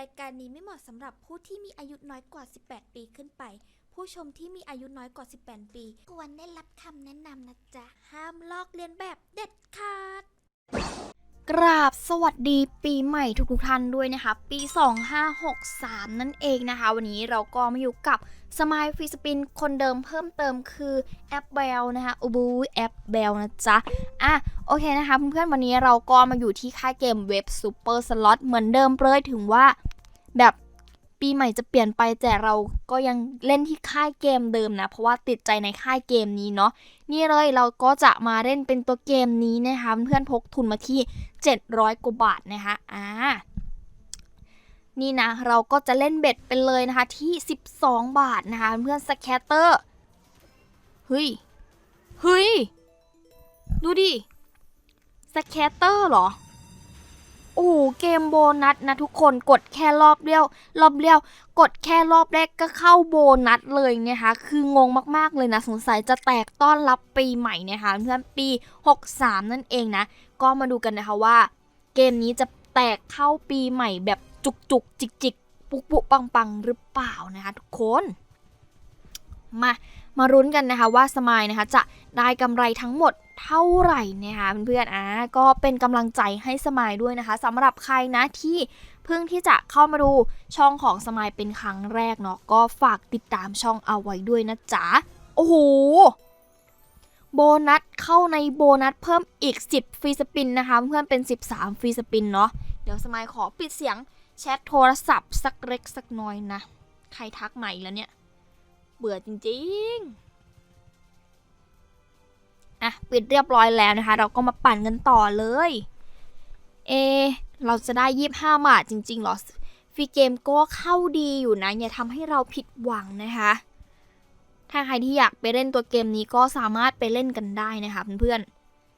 รายการนี้ไม่เหมาะสำหรับผู้ที่มีอายุน้อยกว่า 18 ปีขึ้นไป ผู้ชมที่มีอายุน้อยกว่า 18 ปี ควรได้รับคำแนะนำนะจ๊ะ ห้ามลอกเลียนแบบเด็ดขาด กราบสวัสดีปีใหม่ทุกๆท่านด้วยนะคะ ปี 2563 นั่นเองนะคะ วันนี้เราก็มาอยู่กับสมายฟรีสปินคนเดิมเพิ่มเติมคือแอปเบลนะคะอูบูแอปเบลนะจ๊ะ อะ โอเคนะคะเพื่อนๆวันนี้เราก็มาอยู่ที่ค่ายเกมเว็บซูเปอร์สล็อตเหมือนเดิมเลยถึงว่า แบบปีใหม่จะเปลี่ยนไปแต่เราก็ยังเล่นที่ค่ายเกมเดิมนะ เพราะว่าติดใจในค่ายเกมนี้เนาะนี่เลยเราก็จะมาเล่นเป็นตัวเกมนี้นะคะเพื่อนพกทุนมาที่ 700กว่าบาทนะคะอ่านี่นะเราก็จะเล่นเบ็ดไปเลยนะคะที่ 12 บาทนะคะเพื่อนสแคตเตอร์เฮ้ยเฮ้ยดูดิสแคตเตอร์เหรอ อ้โหเกมโบนัสนะทุกคนกดแค่รอบเดียว รอบเดียว กดแค่รอบแรกก็เข้าโบนัสเลยนะคะคืองงมากๆเลยนะสงสัยจะแตกต้อนรับปีใหม่นะคะเพื่อนปี 63 นั่นเองนะ ก็มาดูกันนะคะว่า เกมนี้จะแตกเข้าปีใหม่แบบจุกจุกจิกจิกปุกปุปังปังหรือเปล่านะคะทุกคน มามารุ้นกันนะคะว่าสมายนะคะจะได้กำไรทั้งหมดเท่าไหร่นะคะเพื่อนๆอะก็เป็นกำลังใจให้สมายด้วยนะคะสำหรับใครนะที่เพิ่งที่จะเข้ามาดูช่องของสมายเป็นครั้งแรกเนาะก็ฝากติดตามช่องเอาไว้ด้วยนะจ๊ะโอ้โหโบนัสเข้าในโบนัสเพิ่มอีก 10ฟรีสปินนะคะเพื่อนเป็น 13ฟรีสปินเนาะเดี๋ยวสมายขอปิดเสียงแชทโทรศัพท์สักเล็กสักน้อยนะ ใครทักใหม่แล้วเนี่ย เบื่อจริงๆ อะ ปิดเรียบร้อยแล้วนะคะ เราก็มาปั่นกันต่อเลย เอ เราจะได้25บาทจริงๆเหรอฟรีเกมก็เข้าดีอยู่นะ อย่าทำให้เราผิดหวังนะคะ ถ้าใครที่อยากไปเล่นตัวเกมนี้ก็สามารถไปเล่นกันได้นะคะเพื่อน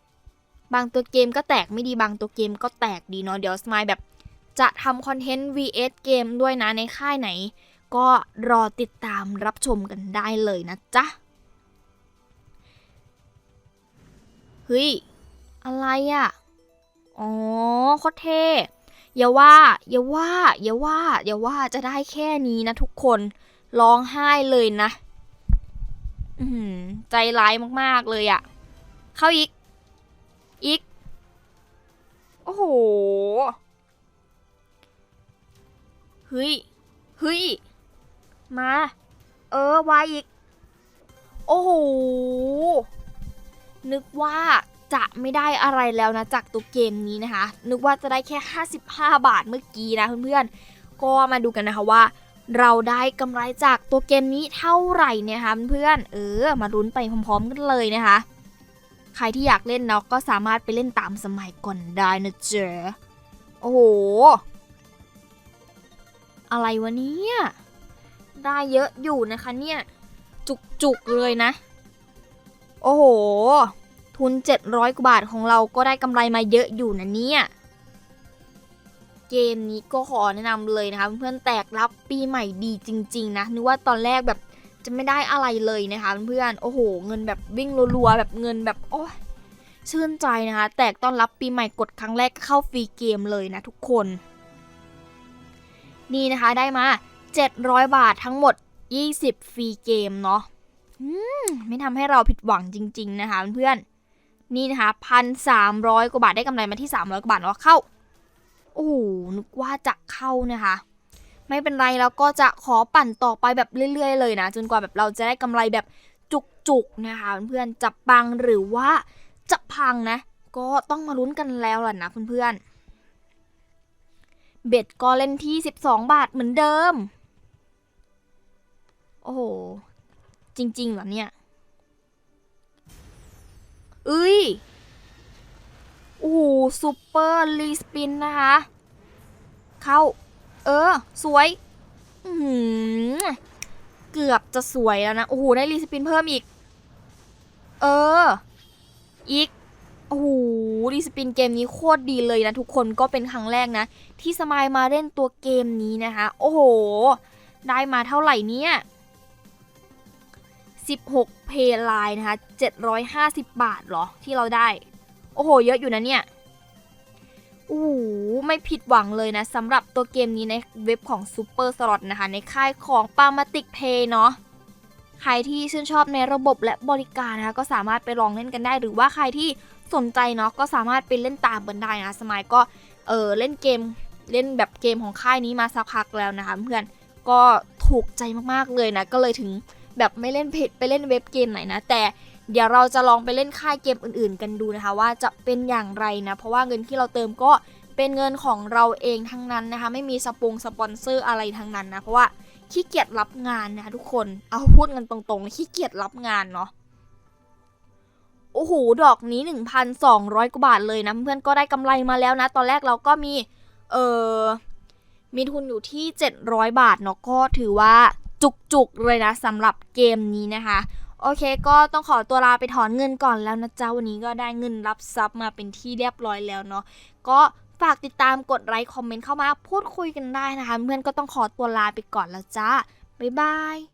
ๆ บางตัวเกมก็แตกไม่ดีบางตัวเกมก็แตกดีเนาะ เดี๋ยวสมายแบบจะทำคอนเทนต์ vs เกมด้วยนะในค่ายไหน ก็รอติดตามรับชมกันได้เลยนะจ๊ะ เฮ้ย อะไรอะ่ะ อ๋อโคตรเท่อย่าว่าอย่าว่าอย่าว่าอย่าว่าจะได้แค่นี้นะทุกคนร้องไห้เลยนะอืใจร้ายมาก ๆ เลยอะ เข้าอีก อีก โอ้โห เฮ้ย เฮ้ย มา เออวายอีก โอ้โห นึกว่าจะไม่ได้อะไรแล้วนะจากตัวเกมนี้นะคะ นึกว่าจะได้แค่ 55 บาทเมื่อกี้นะเพื่อนๆ ก็มาดูกันนะคะว่า เราได้กำไรจากตัวเกมนี้เท่าไหร่เนี่ยคะเพื่อนเออ มาลุ้นไปพร้อมๆกันเลยนะคะ ใครที่อยากเล่นเนาะก็สามารถไปเล่นตามสมัยก่อนได้นะเจ๊ะโอ้โห อะไรวะเนี่ย ได้เยอะอยู่นะคะเนี่ย จุกๆเลยนะ โอ้โห ทุน 700กว่าบาทของเราก็ได้กำไรมาเยอะอยู่นะเนี่ย เกมนี้ก็ขอแนะนำเลยนะคะ เพื่อนๆแตกรับปีใหม่ดีจริง ๆ นะ นึกว่าตอนแรกแบบจะไม่ได้อะไรเลยนะคะเพื่อนๆโอ้โห เงินแบบวิ่งรัวๆแบบเงินแบบโอ้ยชื่นใจนะคะ แตกต้อนรับปีใหม่กดครั้งแรกก็เข้าฟรีเกมเลยนะทุกคน นี่นะคะได้มา 700 บาททั้งหมด 20 ฟรีเกมเนาะไม่ทำให้เราผิดหวังจริง ๆ นะคะเพื่อนๆนี่นะคะพันสามร้อยกว่าบาทได้กำไรมาที่ 300 กว่าบาทเนาะเข้า โอ้นึกว่าจะเข้านะคะ ไม่เป็นไรแล้วก็จะขอปั่นต่อไปแบบเรื่อย ๆ เลยนะ จนกว่าแบบเราจะได้กำไรแบบจุกๆนะคะเพื่อนๆจะปังหรือว่าจะพังนะ ก็ต้องมาลุ้นกันแล้วล่ะนะเพื่อนๆเบ็ดก็เล่นที่ 12 บาทเหมือนเดิม อ้โห จริงๆเหรอเนี่ยเอ้ยโอ้โหซูเปอร์รีสปินนะคะ เข้า เออ สวย อืเกือบจะสวยแล้วนะ โอ้โห ได้รีสปินเพิ่มอีก เออ อีก โอ้โห รีสปินเกมนี้โคตรดีเลยนะ ทุกคนก็เป็นครั้งแรกนะ ที่สมายมาเล่นตัวเกมนี้นะคะ โอ้โห ได้มาเท่าไหร่เนี่ย 16 เพลไลน์นะคะ 750 บาทหรอที่เราได้ โอ้โห เยอะอยู่นะเนี่ยโอ้โหไม่ผิดหวังเลยนะสำหรับตัวเกมนี้ในเว็บของ Super Slot นะคะ ในค่ายของ p a r m a t i c Pay เนาะใครที่ชื่นชอบในระบบและบริการนะคะก็สามารถไปลองเล่นกันได้ หรือว่าใครที่สนใจเนาะก็สามารถไปเล่นตามกันได้นะสมัยก็เออเล่นเกมเล่นแบบเกมของค่ายนี้มาสักพักแล้วนะคะเพื่อนก็ถูกใจมากๆเลยนะก็เลยถึง แบบไม่เล่นเพจไปเล่นเว็บเกมไหนนะ แต่เดี๋ยวเราจะลองไปเล่นค่ายเกมอื่น ๆ กันดูนะคะ ว่าจะเป็นอย่างไรนะ เพราะว่าเงินที่เราเติมก็เป็นเงินของเราเองทั้งนั้นนะคะ ไม่มีสปงสปอนเซอร์อะไรทั้งนั้นนะ เพราะว่าขี้เกียจรับงานนะคะทุกคน เอาพูดกันตรงๆขี้เกียจรับงานเนาะโอ้โห ดอกนี้ 1,200 กว่าบาทเลยนะ เพื่อนก็ได้กำไรมาแล้วนะ ตอนแรกเราก็มี เออมีทุนอยู่ที่ 700 บาทเนาะ ก็ถือว่า จุกๆเลยนะสำหรับเกมนี้นะคะ โอเคก็ต้องขอตัวลาไปถอนเงินก่อนแล้วนะจ๊ะ วันนี้ก็ได้เงินรับทรัพย์มาเป็นที่เรียบร้อยแล้วเนาะก็ฝากติดตามกดไลค์คอมเมนต์เข้ามาพูดคุยกันได้นะคะ เพื่อนก็ต้องขอตัวลาไปก่อนแล้วจ้าบ๊ายบาย